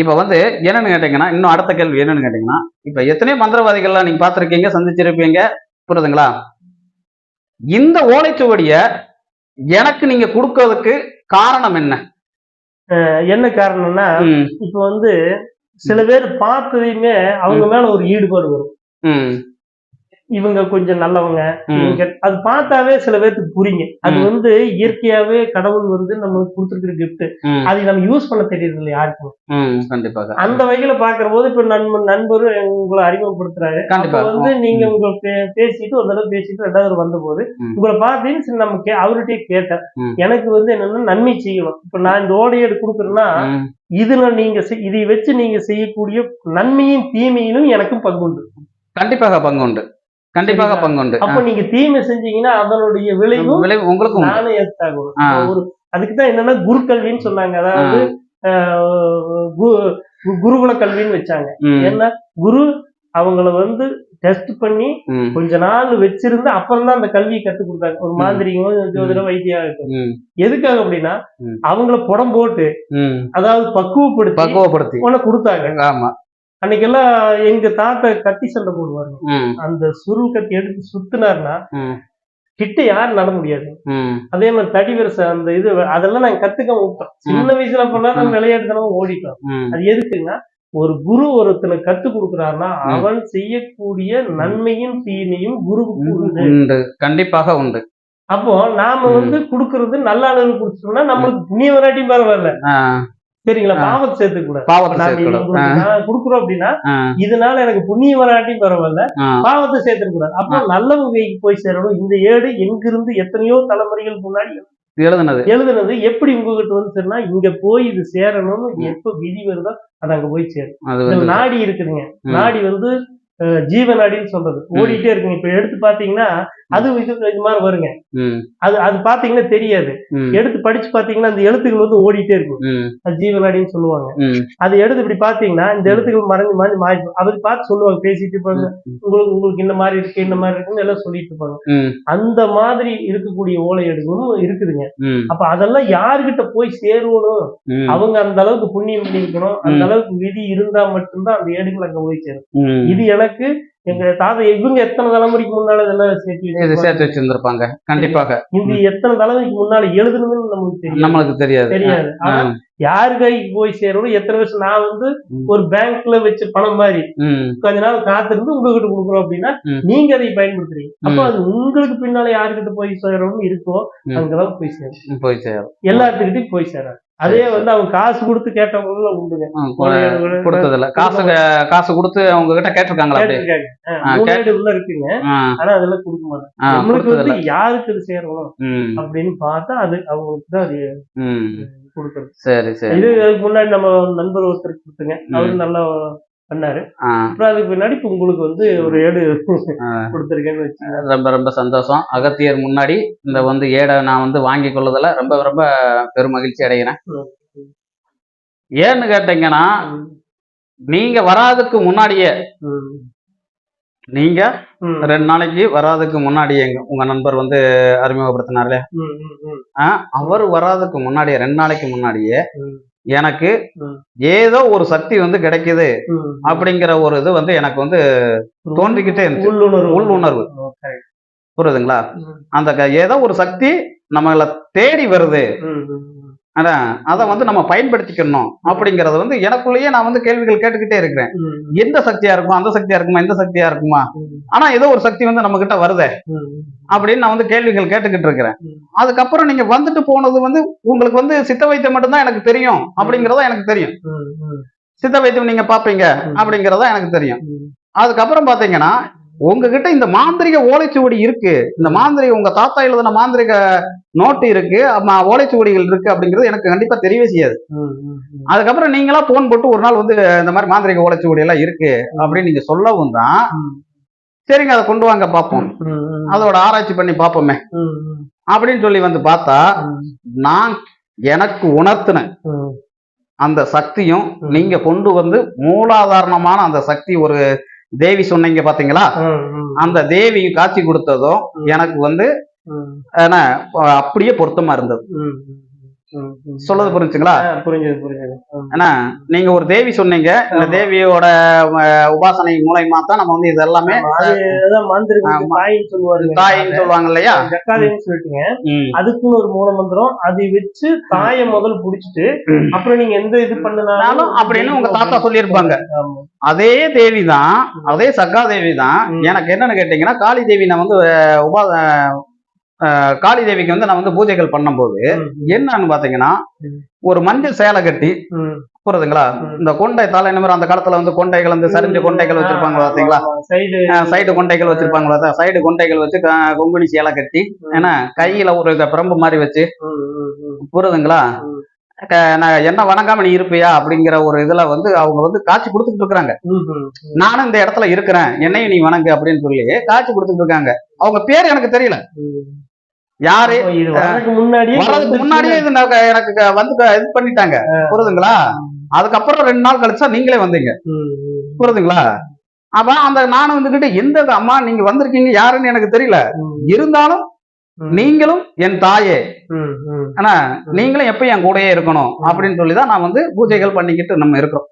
இப்ப வந்து என்னன்னு கேட்டீங்கன்னா இன்னும் அடுத்த கேள்வி என்னன்னு கேட்டீங்கன்னா இப்ப எத்தனையோ மந்திரவாதிகள்லாம் நீங்க பார்த்திருக்கீங்க சந்திச்சிருப்பீங்க. புரியுதுங்களா? இந்த ஓலைச்சுவடிய எனக்கு நீங்க கொடுக்கறதுக்கு காரணம் என்ன? என்ன காரணம்னா இப்ப வந்து சில பேர் பார்த்ததையுமே அவங்க மேல ஒரு ஈடுபாடு வரும். இவங்க கொஞ்சம் நல்லவங்க. இவங்க அது பார்த்தாவே சில பேருக்கு புரியுங்க அது. வந்து இயற்கையாவே கடவுள் வந்து நமக்கு கொடுத்துருக்கிற கிஃப்ட் அதை நம்ம யூஸ் பண்ண தெரியுது இல்லை யாருக்கும் கண்டிப்பாக. அந்த வகையில பாக்குற போது இப்ப நண்பன் நண்பர் உங்களை அறிமுகப்படுத்துறாரு. கண்டிப்பா. வந்து நீங்க உங்க பேசிட்டு ஒரு தடவை பேசிட்டு ரெண்டாவது வந்த போது. உங்களை பார்த்தீங்கன்னு நம்ம அவர்கிட்டயே கேட்டேன். எனக்கு வந்து என்னன்னா நன்மை செய்யணும். இப்ப நான் இந்த ஓடையேடு கொடுக்குறேன்னா இதுல நீங்க இதை வச்சு நீங்க செய்யக்கூடிய நன்மையும் தீமையிலும் எனக்கும் பங்குண்டு கண்டிப்பாக பங்குண்டு கண்டிப்பாக? பங்குண்டு. அப்ப நீங்க தீமை செஞ்சீங்கன்னா அதனுடைய விளைவு உங்களுக்கும் உண்டு. நானும் ஏத்தாகணும் ஆ. ஒரு அதுக்கு தான் என்னன்னா குருக்கல்வின்னு சொன்னாங்க. அதாவது குருகுல கல்வின்னு வச்சாங்க. ஏன்னா குரு அவங்கள வந்து டெஸ்ட் பண்ணி கொஞ்ச நாள் வச்சிருந்து அப்புறம் தான் அந்த கல்வியை கத்து கொடுத்தாங்க. ஒரு மாந்திரிகம் ஜோதிடம் வைத்தியம் இருக்கும் எதுக்காக அப்படின்னா. அவங்கள புடம் போட்டு. அதாவது பக்குவப்படுத்தி பக்குவப்படுத்தி. உன கொடுத்தாங்க. ஆமா. அன்னைக்கெல்லாம் எங்க தாத்தா கத்தி சண்டை போடுவாருங்க. ம், அந்த சுருள் கத்தி எடுத்து சுத்தினாருன்னா ம், கிட்ட யாரும் நட முடியாது. அதே மாதிரி தடி வரிசை அந்த இது அதெல்லாம் நாங்க கத்துக்க விட்டோம். சின்ன வயசுல பண்ணா நம்ம விளையாட்டுத்தனமா ஓடிட்டோம். அது எதுக்குன்னா ஒரு குரு ஒருத்தனை கத்து கொடுக்குறாருன்னா அவன் செய்யக்கூடிய நன்மையும் தீமையும் குருவுக்கு உண்டு. கண்டிப்பாக உண்டு. அப்போ நாம. வந்து குடுக்கறது நல்ல அளவு குடுத்தோம்னா நம்மளுக்கு புண்ணிய வராட்டியும் பரவாயில்ல. சரிங்களா. பாவத்தை சேர்த்துக்க கூடாது. பாவத்தை குடுக்குறோம் அப்படின்னா இதனால எனக்கு புண்ணிய வராட்டியும் பரவாயில்ல. பாவத்தை சேர்த்துக்க கூடாது. அப்போ நல்லவங்க கைக்கு போய் சேரணும். இந்த ஏடு எங்கிருந்து எத்தனையோ தலைமுறைகள் முன்னாடி எழுதுனது. எழுதுனது. எப்படி உங்ககிட்ட வந்து சேரனா இங்க போய் இது சேரணும்னு எப்ப விதி வருதோ அது அங்க போய் சேரும். நாடி இருக்குதுங்க. நாடி வந்து அஹ், ஜீவ நாடின்னு சொல்றது. ஓடிட்டே இருக்குங்க. இப்ப எடுத்து பாத்தீங்கன்னா அது இது இது மாதிரி வருங்க. அது அது பாத்தீங்கன்னா தெரியாது. எடுத்து படிச்சு பாத்தீங்கன்னா அந்த எழுத்துக்கள் வந்து ஓடிட்டே இருக்கும். அது ஜீவ நாடின்னு சொல்லுவாங்க. அது எடுத்து இப்படி பாத்தீங்கன்னா இந்த எழுத்துக்கள் மறைஞ்சு மறைஞ்சு மாறி அவர் பார்த்து சொல்லுவாங்க பேசிட்டு இருப்பாங்க. உங்களுக்கு உங்களுக்கு இந்த மாதிரி இருக்கு இந்த மாதிரி இருக்குன்னு எல்லாம் சொல்லிட்டு இருப்பாங்க. அந்த மாதிரி இருக்கக்கூடிய ஓலை எடுக்கணும் இருக்குதுங்க. அப்ப அதெல்லாம் யாருகிட்ட போய் சேரணும் அவங்க அந்த அளவுக்கு புண்ணியம் பண்ணிருக்கணும் அந்த. அளவுக்கு விதி இருந்தா மட்டும்தான் அந்த ஏடுகள் அங்க போய் சேரும். இது எனக்கு எங்க தாத்தா இவங்க எத்தனை தலைமுறைக்கு முன்னால இதெல்லாம் சேர்த்து இது. சேர்த்து வச்சிருந்திருப்பாங்க. கண்டிப்பாக. இது எத்தனை தலைமுறைக்கு முன்னால எழுதுனதுன்னு நமக்கு தெரியும் நம்மளுக்கு தெரியாது. தெரியாது. யாரு கைக்கு போய் சேரணும்? எத்தனை வருஷம் நான் வந்து. ஒரு பேங்க்ல வச்ச பணம் மாதிரி கொஞ்ச நாள் காத்திருந்து உங்ககிட்ட கொடுக்குறோம் அப்படின்னா. நீங்க அதை பயன்படுத்துறீங்க. அப்ப. அது உங்களுக்கு பின்னால யாருக்கிட்ட போய் சேரணும்னு இருக்கோ. அங்கெல்லாம் போய் சேரும். போய் சேரும். எல்லாத்துக்கிட்டையும் போய் சேராது. அதே வந்து அவங்க காசு கொடுத்து கேட்டவங்க உண்டுங்க. ம், கொ- கொடுத்ததில்ல. காசு காசு கொடுத்து அவங்க கிட்ட கேட்டிருக்காங்களா அப்படி? கேட்டிருக்காங்க. ஆ, ஆ, மூணு கேட்- ஏடு உள்ள இருக்குங்க. ஆனா அதெல்லாம் கொடுக்க மாட்டாங்க. நம்மளுக்கு வந்து யாருக்கு அது சேரணும் அப்படின்னு பார்த்தா அது அவங்களுக்கு தான் அது. கொடுக்குறது. சரி சரி. இது அதுக்கு முன்னாடி நம்ம நண்பர் ஒருத்தர் கொடுத்துங்க. அவரு நல்லா பண்ணாரு அப்புறம் அதுக்கு பின்னாடி இப்ப உங்களுக்கு வந்து ஒரு ஏடு. கொடுத்துருக்கேன்னு வச்சு ரொம்ப ரொம்ப சந்தோஷம் அகத்தியர் முன்னாடி இந்த வந்து ஏடை நான் வந்து வாங்கி கொள்ளுதல ரொம்ப ரொம்ப பெரும் மகிழ்ச்சி அடைகிறேன் ஏன்னு கேட்டீங்கன்னா நீங்க வராதுக்கு முன்னாடியே. நீங்க. ரெண்டு நாளைக்கு வராதுக்கு முன்னாடியே எங்க- உங்க நண்பர் வந்து அறிமுகப்படுத்தினார்ல அவர் வராதுக்கு முன்னாடியே ரெண்டு நாளைக்கு முன்னாடியே. எனக்கு. ஏதோ ஒரு சக்தி வந்து கிடைக்குது. அப்படிங்கிற ஒரு இது வந்து எனக்கு வந்து தோன்றிக்கிட்டே இருந்துச்சு உள்ளுணர்வு. புரியுதுங்களா. அந்த ஏதோ ஒரு சக்தி நம்மள தேடி வருது. அதான் அதை வந்து நம்ம பயன்படுத்திக்கணும் அப்படிங்கறது வந்து எனக்குள்ளேயே நான் வந்து கேள்விகள் கேட்டுக்கிட்டே இருக்கிறேன் எந்த சக்தியா இருக்குமா அந்த சக்தியா இருக்குமா இந்த சக்தியா இருக்குமா. ஆனா ஏதோ ஒரு சக்தி வந்து நம்ம கிட்ட வருதே. அப்படின்னு நான் வந்து கேள்விகள் கேட்டுக்கிட்டு இருக்கிறேன். அதுக்கப்புறம் நீங்க வந்துட்டு போனது வந்து உங்களுக்கு வந்து சித்த வைத்தியம் மட்டும்தான் எனக்கு தெரியும் அப்படிங்கறதா எனக்கு தெரியும் சித்த வைத்தியம் நீங்க பாப்பீங்க. அப்படிங்கறதா எனக்கு தெரியும். அதுக்கப்புறம் பாத்தீங்கன்னா உங்ககிட்ட இந்த மாந்திரிக ஓலைச்சுவடி இருக்கு இந்த மாந்திரிக உங்க தாத்தா எழுதின மாந்திரிக நோட்டு இருக்கு ஓலைச்சுவடிகள் இருக்கு அப்படிங்கிறது எனக்கு கண்டிப்பா தெரியவே செய்யாது. அதுக்கப்புறம் நீங்களா போன் போட்டு ஒரு நாள் வந்து இந்த மாதிரி மாந்திரிக ஓலைச்சுவடி எல்லாம் இருக்கு அப்படின்னு நீங்க சொல்லவும் தான். சரிங்க அதை கொண்டு வாங்க பார்ப்போம். அதோட ஆராய்ச்சி பண்ணி பார்ப்போமே. அப்படின்னு சொல்லி வந்து பார்த்தா நான் எனக்கு உணர்த்தின. அந்த சக்தியும். நீங்க கொண்டு வந்து மூலாதாரணமான அந்த சக்தி ஒரு தேவி சொன்னீங்க பாத்தீங்களா. அந்த தேவி காட்சி கொடுத்ததும். எனக்கு வந்து அப்படியே பொருத்தமா இருந்தது. சொல்றது புரிஞ்சுங்களா புரிஞ்சுது புரிஞ்சுது. ஏன்னா நீங்க ஒரு தேவி சொன்னீங்க இந்த. தேவியோட உபாசனை மூலயமா தான் நம்ம வந்து இது எல்லாமே. தாயின்னு சொல்லுவாங்க இல்லையா ஜக்காதேன்னு சொல்லிட்டுங்க. அதுக்குன்னு ஒரு மூல மந்திரம் அதை வச்சு தாயை முதல் புடிச்சிட்டு. அப்புறம் நீங்க எந்த இது பண்ணனாலும் நானும் அப்படின்னு உங்க தாத்தா சொல்லியிருப்பாங்க. அதே தேவி தான் அதே சக்கா தேவி தான். எனக்கு என்னன்னு கேட்டீங்கன்னா காளி தேவி நான் வந்து உபா காளி தேவிக்கு வந்து நான் வந்து பூஜைகள் பண்ணும்போது என்னன்னு பாத்தீங்கன்னா. ஒரு மஞ்சள் சேலை கட்டி ம். இந்த கொண்டை தலை என்ன அந்த காலத்துல வந்து கொண்டைகள் வந்து சரிஞ்ச கொண்டைகள் வச்சிருப்பாங்க பாத்தீங்களா? சைடு. சைடு கொண்டைகள் வச்சிருப்பாங்க சைடு கொண்டைகள் வச்சு கொங்குனி சேலை கட்டி ஏன்னா கையில ஒரு இத பிரம்பு மாதிரி வச்சு புரியுதுங்களா? நான் என்ன வணங்காம நீ இருப்பியா அப்படிங்கிற ஒரு இதுல வந்து அவங்க வந்து காட்சி கொடுத்துட்டு ம், நானும் இந்த இடத்துல இருக்கிறேன் என்னையும் நீ வணங்கு அப்படின்னு சொல்லி காட்சி கொடுத்துட்டு இருக்காங்க. அவங்க பேர் எனக்கு தெரியல. யாரு? முன்னாடியே முன்னாடியே இது எனக்கு வந்து இது பண்ணிட்டாங்க. புரியுதுங்களா? அதுக்கப்புறம் ரெண்டு நாள் கழிச்சா நீங்களே வந்தீங்க. புரியுதுங்களா? அப்ப அந்த நானும் வந்துகிட்டு எந்த அம்மா நீங்க வந்திருக்கீங்க யாருன்னு எனக்கு தெரியல. இருந்தாலும் நீங்களும் என் தாயே. ஆனா நீங்களும் எப்பயும் என் கூடயே இருக்கணும். அப்படின்னு சொல்லி தான் நான் வந்து பூஜைகள் பண்ணிக்கிட்டு நம்ம இருக்கிறோம்.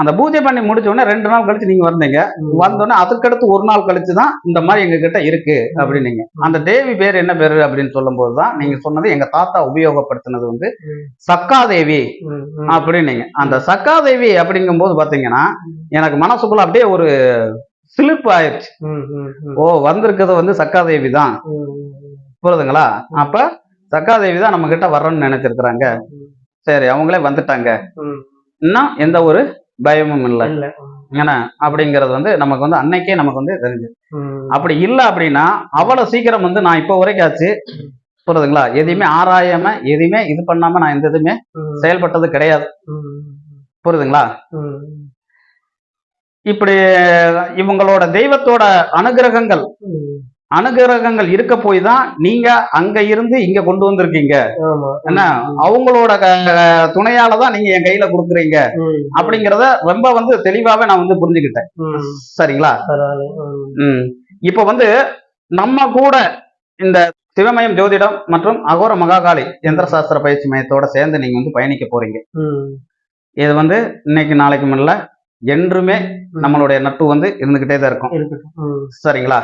அந்த பூஜை பண்ணி முடிச்ச உடனே ரெண்டு நாள் கழிச்சு நீங்க வந்தீங்க. வந்தோடனே அதுக்கடுத்து ஒரு நாள் கழிச்சு தான் இந்த மாதிரி எங்க கிட்ட இருக்கு அப்படின்னீங்க. அந்த தேவி பேர் என்ன பேரு அப்படின்னு சொல்லும் போதுதான் நீங்க சொன்னது எங்க தாத்தா உபயோகப்படுத்தினது வந்து. சக்காதேவி. அப்படின்னீங்க. அந்த சக்காதேவி அப்படிங்கும் போது பாத்தீங்கன்னா எனக்கு மனசுக்குள்ள அப்படியே ஒரு சிலிர்ப்பு ஆயிடுச்சு. ஓ வந்திருக்கிறது வந்து சக்காதேவி தான். புரியுதுங்களா? அப்ப சக்காதேவி தான் நம்ம கிட்ட வர்றோம்னு நினைச்சிருக்கிறாங்க. சரி அவங்களே வந்துட்டாங்க. இன்னும் எந்த ஒரு பயமும் இல்லை. ஏன்னா அப்படிங்கிறது வந்து நமக்கு வந்து அன்னைக்கே நமக்கு வந்து தெரிஞ்சு. அப்படி இல்லை அப்படின்னா அவ்வளவு சீக்கிரம் வந்து நான் இப்போ வரைக்கும் ஆச்சு. புரியுதுங்களா? எதையுமே ஆராயாம எதையுமே இது பண்ணாம நான் எந்த இதுவுமே ம், செயல்பட்டது கிடையாது. புரியுதுங்களா? இப்படி இவங்களோட தெய்வத்தோட அனுகிரகங்கள். அனுகிரகங்கள் இருக்க போய் தான் நீங்க அங்க இருந்து இங்க கொண்டு வந்திருக்கீங்க. என்ன? அவங்களோட துணையால தான் நீங்க என் கையில கொடுக்குறீங்க. அப்படிங்கறத ரொம்ப வந்து தெளிவாவே நான் வந்து புரிஞ்சுக்கிட்டேன். சரிங்களா? பரவாயில்ல. ம், ம். இப்போ வந்து நம்ம கூட இந்த சிவமயம் ஜோதிடம் மற்றும் அகோர மகாகாளி எந்திர சாஸ்திர பயிற்சி மையத்தோட சேர்ந்து நீங்க வந்து பயணிக்க போறீங்க. இது வந்து இன்னைக்கு நாளைக்கு முன்ன என்றுமே நம்மளுடைய நட்பு வந்து இருந்துகிட்டே தான் இருக்கும். சரிங்களா?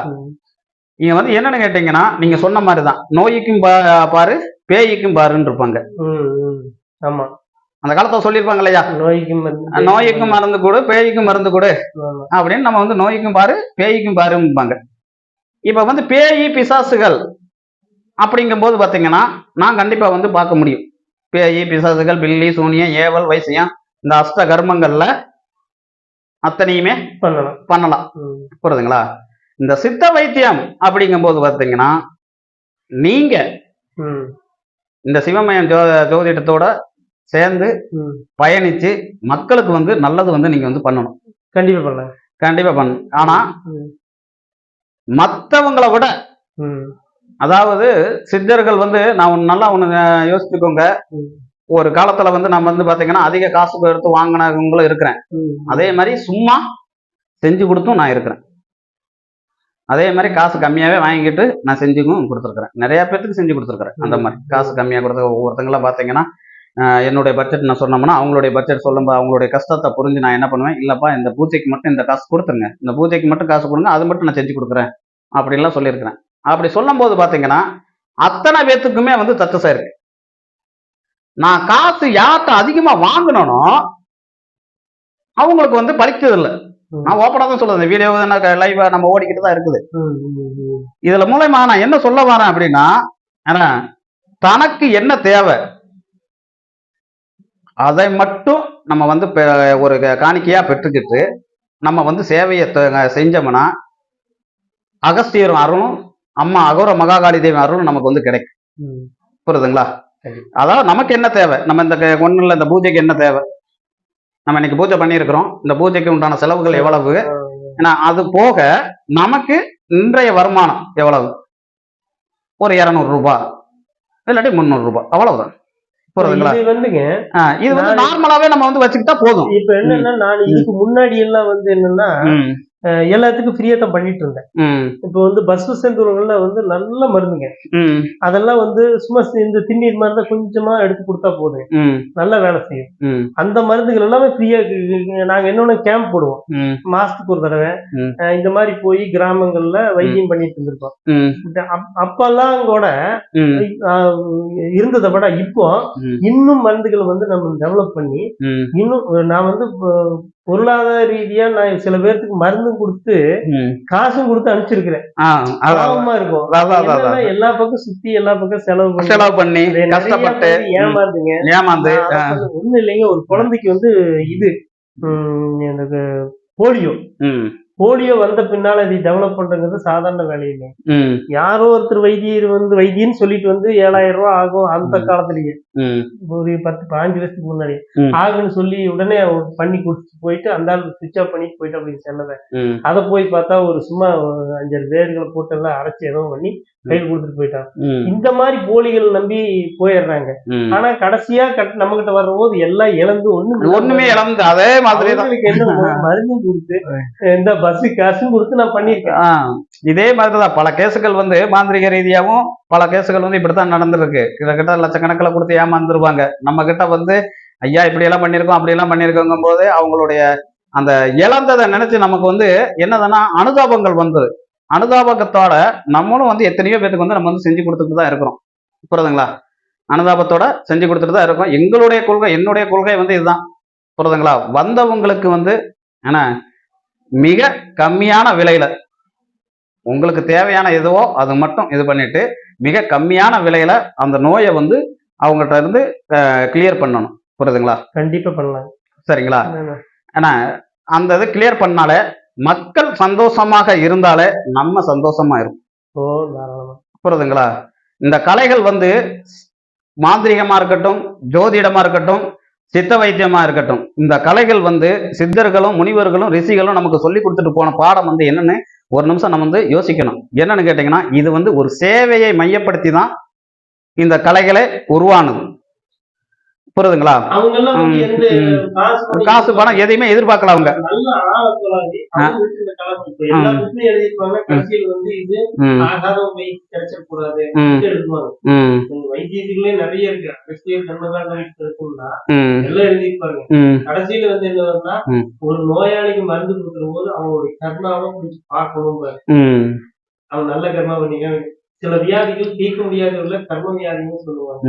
ம், நீங்க வந்து என்னன்னு கேட்டீங்கன்னா நீங்க சொன்ன மாதிரி தான் நோய்க்கும் பாரு பேய்க்கும் பாருன்னு இருப்பாங்க. ஆமா. அந்த காலத்துல சொல்லியிருப்பாங்க இல்லையா? நோய்க்கு மருந்து நோய்க்கும் மருந்து கொடு பேய்க்கும் மருந்து கொடு. அப்படின்னு நம்ம வந்து நோய்க்கும் பாரு பேய்க்கும் பாரும்பாங்க. இப்ப வந்து பேய் பிசாசுகள் அப்படிங்கும்போது பாத்தீங்கன்னா நான் கண்டிப்பா வந்து பார்க்க முடியும். பேய் பிசாசுகள் பில்லி சூனியம் ஏவல் வைசியம் இந்த அஷ்ட கர்மங்கள்ல அத்தனையுமே பண்ணலாம். பண்ணலாம். புரியுதுங்களா? இந்த சித்த வைத்தியம் அப்படிங்கும்போது பாத்தீங்கன்னா நீங்க ம், இந்த சிவமயம் ஜோ ஜோதிடத்தோட சேர்ந்து. பயணிச்சு மக்களுக்கு வந்து நல்லது வந்து நீங்க வந்து பண்ணணும். கண்டிப்பா பண்ணலாம். கண்டிப்பா பண்ணணும். ஆனா ம், மத்தவங்கள விட அதாவது சித்தர்கள் வந்து நான் ஒண்ணு நல்லா ஒண்ணு யோசிச்சுக்கோங்க. ஒரு காலத்துல வந்து நம்ம வந்து பாத்தீங்கன்னா அதிக காசு எடுத்து வாங்கினவங்களும் இருக்கிறேன். அதே மாதிரி சும்மா செஞ்சு கொடுத்தும் நான் இருக்கிறேன். அதே மாதிரி காசு கம்மியாவே வாங்கிட்டு நான் செஞ்சுக்கும் கொடுத்துருக்கிறேன். நிறைய பேர்த்துக்கு செஞ்சு கொடுத்துருக்கிறேன். அந்த மாதிரி காசு கம்மியா கொடுத்து ஒவ்வொருத்தங்களாம் பாத்தீங்கன்னா ஆஹ் என்னுடைய பட்ஜெட் நான் சொன்னோம்னா அவங்களுடைய பட்ஜெட் சொல்லும்போது அவங்களுடைய கஷ்டத்தை புரிஞ்சு நான் என்ன பண்ணுவேன் இல்லப்பா இந்த பூஜைக்கு மட்டும் இந்த காசு கொடுத்துருங்க. இந்த பூஜைக்கு மட்டும் காசு கொடுங்க அது மட்டும் நான் செஞ்சு கொடுக்குறேன். அப்படின்லாம் சொல்லியிருக்கிறேன். அப்படி சொல்லும்போது பாத்தீங்கன்னா அத்தனை பேத்துக்குமே வந்து சக்சஸ் இருக்கு. நான் காசு யார்கிட்ட அதிகமா வாங்கினனோ அவங்களுக்கு வந்து ம். நான் ஓப்பனா தான் சொல்லுது இந்த வீடியோ லைவா நம்ம ஓடிக்கிட்டு தான் இருக்குது. இதுல மூலயமா நான் என்ன சொல்ல வரேன் அப்படின்னா தனக்கு என்ன தேவை? அதை மட்டும் நம்ம வந்து ஒரு காணிக்கையா பெற்றுக்கிட்டு நம்ம வந்து சேவையை செஞ்சோம்னா அகஸ்தியர் அருளும் அம்மா அகோர மகாகாளி தேவி அருளும் நமக்கு வந்து கிடைக்கும். புரியுதுங்களா. அதாவது நமக்கு என்ன தேவை? நம்ம இந்த இல்ல இந்த பூஜைக்கு என்ன தேவை? நம்ம இன்னைக்கு பூஜை பண்ணியிருக்கிறோம். இந்த பூஜைக்கு உண்டான செலவுகள் எவ்வளவு? ஏன்னா அது போக நமக்கு இன்றைய வருமானம் எவ்வளவு? ஒரு இருநூறு ரூபாய் இல்லாட்டி முந்நூறு ரூபாய் அவ்வளவுதான். புரியுதுங்களா? இது வந்து நார்மலாவே நம்ம வந்து வச்சுக்கிட்டா போதும். இப்ப என்னன்னா நான் இதுக்கு முன்னாடி எல்லாம் வந்து என்னன்னா எல்லாத்துக்கும் ஃப்ரீயா தான் பண்ணிட்டு இருந்தேன் இப்போ வந்து பஸ் சென்டர்கள்ல வந்து நல்ல மருந்துங்க. அதெல்லாம் வந்து சும்மா இந்த திண்ணீர் மாதிரி தான் கொஞ்சமா எடுத்து கொடுத்தா போதுங்க ம். நல்ல வேலை செய்யும். அந்த மருந்துகள் எல்லாமே ஃப்ரீயா நாங்க என்னொன்னு கேம்ப் போடுவோம். மாசத்துக்கு ஒரு தடவை. இந்த மாதிரி போய் கிராமங்கள்ல வைத்தியம் பண்ணிட்டு இருந்திருக்கோம். அப்பெல்லாம் கூட இருந்ததை விட இப்போ. இன்னும் மருந்துகள் வந்து நம்ம டெவலப் பண்ணி இன்னும் நான் வந்து பொருளாதார ரீதியா நான் சில பேர்த்துக்கு மருந்தும் கொடுத்து காசும் கொடுத்து அனுப்பிச்சிருக்கிறேன். இருக்கும். எல்லா பக்கம் சுத்தி எல்லா பக்கம் செலவு பண்ணி செலவு பண்ணி கஷ்டப்பட்டு ஏமாந்துங்க. ஏமாந்து ஒண்ணும் இல்லைங்க ஒரு குழந்தைக்கு வந்து இது எனக்கு போலியோ. போலியோ வந்த பின்னால இதை டெவலப் பண்றதுங்கிறது சாதாரண வேலை இல்லை ம். யாரோ ஒருத்தர் வைத்தியர் வந்து வைத்தியன்னு சொல்லிட்டு வந்து ஏழாயிரம் ரூபாய் ஆகும் அந்த. காலத்திலேயே. ஒரு பத்து பாஞ்சு வருஷத்துக்கு முன்னாடி. ஆகுன்னு சொல்லி உடனே பண்ணி கொடுத்துட்டு போயிட்டு அந்த ஆள் சுவிட்ச் ஆஃப் பண்ணிட்டு போயிட்டு அப்படின்னு சொன்னதை ம். அதை போய் பார்த்தா ஒரு சும்மா அஞ்சாறு வேர்களை போட்டு எல்லாம் அரைச்சி ஏதோ பண்ணி கையில் கொடுத்துட்டு போயிட்டான். இந்த மாதிரி போலிகள் நம்பி போயிடுறாங்க. ஆனா கடைசியா கட் நம்ம கிட்ட வரும்போது எல்லாம் இழந்து ஒண்ணு ஒண்ணுமே இழந்து அதே மாதிரி தான். அவங்களுக்கு என்ன ம- மருந்தும் கொடுத்து இந்த பஸ் காசும் கொடுத்து நான் பண்ணியிருக்கேன். ஆ, இதே மாதிரி தான் பல கேசுகள் வந்து மாந்திரிக ரீதியாகவும் பல கேசுகள் வந்து இப்படித்தான் நடந்திருக்கு. கிட்டத்தட்ட லட்சக்கணக்கில் கொடுத்து ஏமாந்துருவாங்க. நம்ம கிட்ட வந்து ஐயா இப்படி எல்லாம் பண்ணியிருக்கோம் அப்படி எல்லாம் பண்ணியிருக்கோங்கும் போது அவங்களுடைய அந்த இழந்ததை நினைச்சு நமக்கு வந்து என்னதுன்னா அனுதாபங்கள் வந்தது. அனுதாபத்தோட நம்மளும் வந்து எத்தனையோ பேத்துக்கு வந்து நம்ம வந்து செஞ்சு கொடுத்துட்டு தான் இருக்கிறோம். புரியுதுங்களா? அனுதாபத்தோட செஞ்சு கொடுத்துட்டு தான் இருக்கோம். எங்களுடைய கொள்கை என்னுடைய கொள்கை வந்து இதுதான். புரியுதுங்களா? வந்தவங்களுக்கு வந்து என்ன மிக கம்மியான விலையில உங்களுக்கு தேவையான எதுவோ அது மட்டும் இது பண்ணிட்டு மிக கம்மியான விலையில அந்த நோயை வந்து அவங்கள்ட்ட இருந்து கிளியர் பண்ணணும். புரியுதுங்களா? கண்டிப்பா பண்ணலாம். சரிங்களா? ஏன்னா அந்த இது கிளியர் பண்ணாலே மக்கள் சந்தோஷமாக இருந்தாலே நம்ம சந்தோஷமா இருக்கும் புரியுதுங்களா? இந்த கலைகள் வந்து மாந்திரிகமா இருக்கட்டும் ஜோதிடமா இருக்கட்டும் சித்த வைத்தியமாக இருக்கட்டும். இந்த கலைகள் வந்து சித்தர்களும் முனிவர்களும் ரிஷிகளும் நமக்கு சொல்லி கொடுத்துட்டு போன பாடம் வந்து என்னன்னு ஒரு நிமிஷம் நம்ம வந்து யோசிக்கணும். என்னன்னு கேட்டிங்கன்னா இது வந்து ஒரு சேவையை மையப்படுத்தி தான் இந்த கலைகளே உருவானது. புரியுதுங்களா. காசு பணம் எதையுமே எதிர்பார்க்கல அவங்க. கடைசியில் வந்து என்னன்னா. ஒரு நோயாளிக்கு மருந்து கொடுக்குற போது அவங்களுடைய கர்மாவை பார்க்கணும் அவன் நல்ல கர்மா பண்ணீங்க சில வியாதிகள் தீர்க்க முடியாதவர்கள கர்ம வியாதின்னு சொல்லுவாங்க.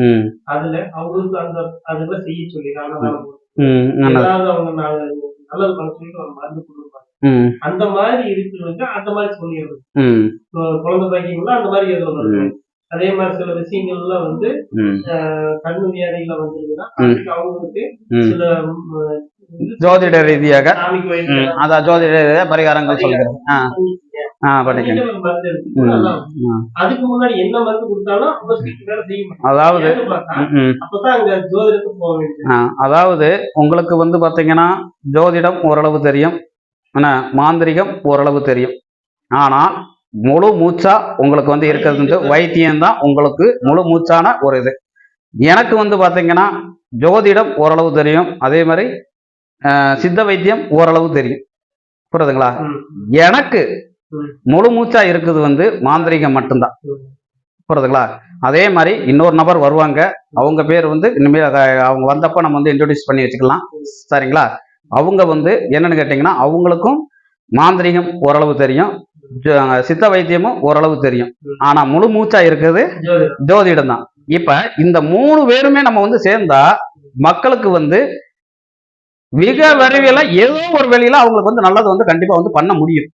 அதுல அவங்களுக்கு அந்த அதெல்லாம் செய்ய சொல்லி. ஏதாவது அவங்க நாலு நல்லது பண்ண சொல்லி ஒரு மருந்து கொடுப்பாங்க. ம், அந்த மாதிரி இருக்கிறவங்க அந்த மாதிரி சொல்லிடுறது. குழந்தை பாக்கியங்களா அந்த மாதிரி எழுதுறது அதே மாதிரி சில விஷயங்கள்லாம் வந்து கண்ணு வியாதிகளை வந்துருக்குன்னா அவங்களுக்கு. சில ஜோதிட ரீதியாக சாமி கோயில் ம், அதான் ஜோதிட ரீதியாக பரிகாரங்கள் சொல்கிறேன் ஆ பண்ணிக்கங்க. அதுக்கு முன்னாடி என்ன மருந்து கொடுத்தாலும் அதாவது உங்களுக்கு வந்து பார்த்தீங்கன்னா ஜோதிடம் ஓரளவு தெரியும். என்ன மாந்திரிகம் ஓரளவு தெரியும். ஆனால் முழு மூச்சா உங்களுக்கு வந்து இருக்கிறது வந்து வைத்தியம் தான் உங்களுக்கு முழு மூச்சான ஒரு இது. எனக்கு வந்து பார்த்தீங்கன்னா ஜோதிடம் ஓரளவு தெரியும். அதே மாதிரி சித்த வைத்தியம் ஓரளவு தெரியும். புரியுதுங்களா. எனக்கு. முழு மூச்சா இருக்குது வந்து மாந்திரிகம் மட்டும்தான். புரியுதுங்களா? அதே மாதிரி இன்னொரு நபர் வருவாங்க. அவங்க பேர் வந்து இனிமேல் அவங்க வந்தப்ப நம்ம வந்து இன்ட்ரடியூஸ் பண்ணி வச்சுக்கலாம். சரிங்களா? அவங்க வந்து என்னன்னு கேட்டிங்கன்னா அவங்களுக்கும் மாந்திரிகம் ஓரளவு தெரியும். சித்த வைத்தியமும் ஓரளவு தெரியும். ஆனா முழு மூச்சா இருக்குது ஜோதிடம் ஜோதிடம் தான் இப்ப இந்த மூணு பேருமே நம்ம வந்து சேர்ந்தா மக்களுக்கு வந்து மிக விரைவில் ஏதோ ஒரு வழியில அவங்களுக்கு வந்து நல்லது வந்து கண்டிப்பா வந்து பண்ண முடியும்.